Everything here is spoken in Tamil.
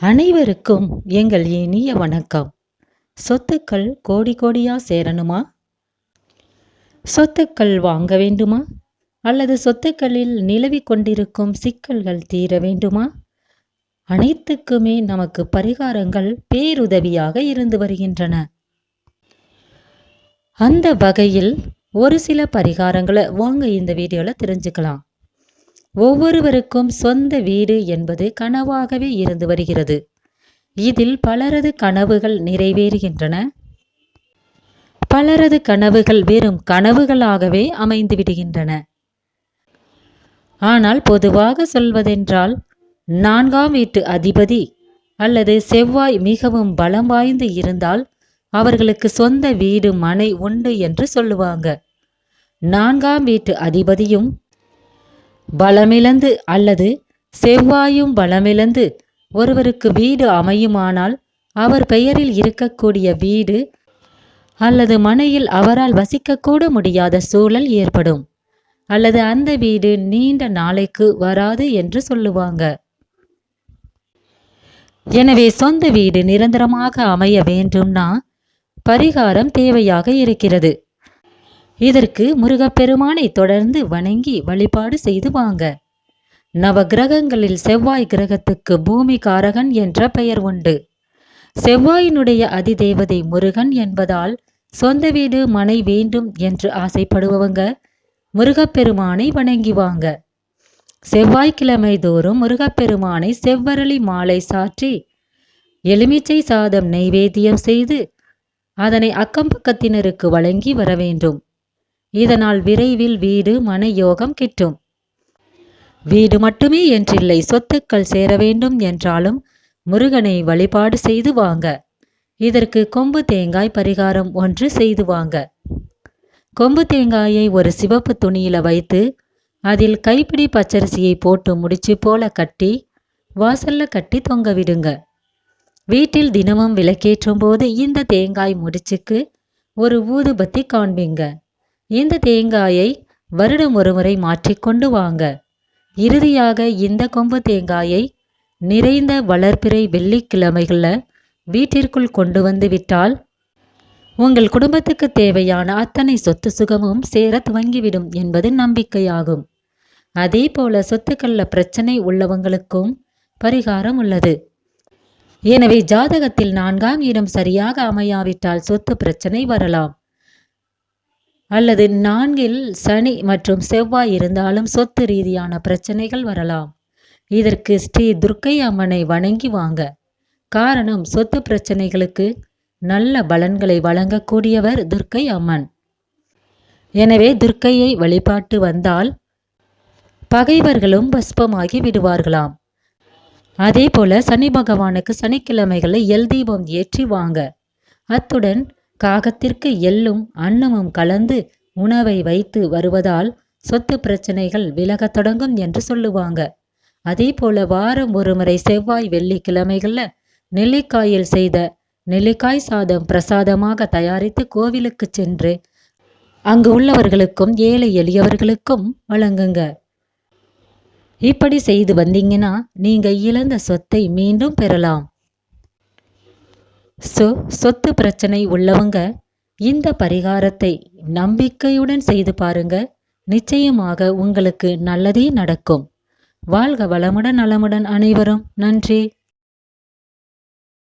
அனைவருக்கும் எங்கள் இனிய வணக்கம். சொத்துக்கள் கோடி கோடியா சேரணுமா? சொத்துக்கள் வாங்க வேண்டுமா? அல்லது சொத்துக்களில் நிலவிக் கொண்டிருக்கும் சிக்கல்கள் தீர வேண்டுமா? அனைத்துக்குமே நமக்கு பரிகாரங்கள் பேருதவியாக இருந்து வருகின்றன. அந்த வகையில் ஒரு சில பரிகாரங்களை வாங்க இந்த வீடியோவில் தெரிஞ்சுக்கலாம். ஒவ்வொருவருக்கும் சொந்த வீடு என்பது கனவாகவே இருந்து வருகிறது. இதில் பலரது கனவுகள் நிறைவேறுகின்றன. பலரது கனவுகள் வெறும் கனவுகளாகவே அமைந்து விடுகின்றன. ஆனால் பொதுவாக சொல்வதென்றால் நான்காம் வீட்டு அதிபதி அல்லது செவ்வாய் மிகவும் பலம் வாய்ந்து இருந்தால் அவர்களுக்கு சொந்த வீடு மனை உண்டு என்று சொல்லுவாங்க. நான்காம் வீட்டு அதிபதியும் பலமிழந்து அல்லது செவ்வாயும் பலமிழந்து ஒருவருக்கு வீடு அமையுமானால் அவர் பெயரில் இருக்கக்கூடிய வீடு அல்லது மனையில் அவரால் வசிக்கக்கூட முடியாத சூழல் ஏற்படும். அல்லது அந்த வீடு நீண்ட நாளைக்கு வராது என்று சொல்லுவாங்க. எனவே சொந்த வீடு நிரந்தரமாக அமைய வேண்டும்னா பரிகாரம் தேவையாக இருக்கிறது. இதற்கு முருகப்பெருமானை தொடர்ந்து வணங்கி வழிபாடு செய்து வாங்க. நவ கிரகங்களில் செவ்வாய் கிரகத்துக்கு பூமி காரகன் என்ற பெயர் உண்டு. செவ்வாயினுடைய அதிதேவதை முருகன் என்பதால் சொந்த வீடு மனை வேண்டும் என்று ஆசைப்படுபவங்க முருகப்பெருமானை வணங்கி வாங்க. செவ்வாய்க்கிழமை தோறும் முருகப்பெருமானை செவ்வரளி மாலை சாற்றி எலுமிச்சை சாதம் நெய்வேத்தியம் செய்து அதனை அக்கம் பக்கத்தினருக்கு வழங்கி வர வேண்டும். இதனால் விரைவில் வீடு மன யோகம் கிட்டும். வீடு மட்டுமே என்றில்லை சொத்துக்கள் சேர வேண்டும் என்றாலும் முருகனை வழிபாடு செய்து வாங்க. இதற்கு கொம்பு தேங்காய் பரிகாரம் ஒன்று செய்து வாங்க. கொம்பு தேங்காயை ஒரு சிவப்பு துணியில வைத்து அதில் கைப்பிடி பச்சரிசியை போட்டு முடிச்சு போல கட்டி வாசல்ல கட்டி தொங்க விடுங்க. வீட்டில் தினமும் விளக்கேற்றும் போது இந்த தேங்காய் முடிச்சுக்கு ஒரு ஊதுபத்தி காண்பீங்க. இந்த தேங்காயை வருடம் ஒருமுறை மாற்றிக்கொண்டு வாங்க. இறுதியாக இந்த கொம்பு தேங்காயை நிறைந்த வளர்ப்பிறை வெள்ளிக்கிழமைகளில் வீட்டிற்குள் கொண்டு வந்து விட்டால் உங்கள் குடும்பத்துக்கு தேவையான அத்தனை சொத்து சுகமும் சேர துவங்கிவிடும் என்பது நம்பிக்கையாகும். அதே போல சொத்துக்கள்ல பிரச்சனை உள்ளவங்களுக்கும் பரிகாரம் உள்ளது. எனவே ஜாதகத்தில் நான்காம் இடம் சரியாக அமையாவிட்டால் சொத்து பிரச்சனை வரலாம். அல்லது நான்கில் சனி மற்றும் செவ்வாய் இருந்தாலும் சொத்து ரீதியான பிரச்சனைகள் வரலாம். இதற்கு ஸ்ரீ துர்க்கை அம்மனை வணங்கி வாங்க. காரணம் சொத்து பிரச்சனைகளுக்கு நல்ல பலன்களை வழங்கக்கூடியவர் துர்க்கை அம்மன். எனவே துர்க்கையை வழிபாட்டு வந்தால் பகைவர்களும் பஸ்பமாகி விடுவார்களாம். அதே போல சனி பகவானுக்கு சனிக்கிழமைகளை எல் தீபம் ஏற்றி வாங்க. அத்துடன் காகத்திற்கு எள்ளும் அன்னமும் கலந்து உணவை வைத்து வருவதால் சொத்து பிரச்சனைகள் விலகத் தொடங்கும் என்று சொல்லுவாங்க. அதே போல வாரம் ஒருமுறை செவ்வாய் வெள்ளிக்கிழமைகள்ல நெல்லிக்காயில் செய்த நெல்லிக்காய் சாதம் பிரசாதமாக தயாரித்து கோவிலுக்கு சென்று அங்கு உள்ளவர்களுக்கும் ஏழை எளியவர்களுக்கும் வழங்குங்க. இப்படி செய்து வந்தீங்கன்னா நீங்க இழந்த சொத்தை மீண்டும் பெறலாம். ஸோ சொத்து பிரச்சனை உள்ளவங்க இந்த பரிகாரத்தை நம்பிக்கையுடன் செய்து பாருங்க. நிச்சயமாக உங்களுக்கு நல்லதே நடக்கும். வாழ்க வளமுடன் நலமுடன் அனைவரும். நன்றி.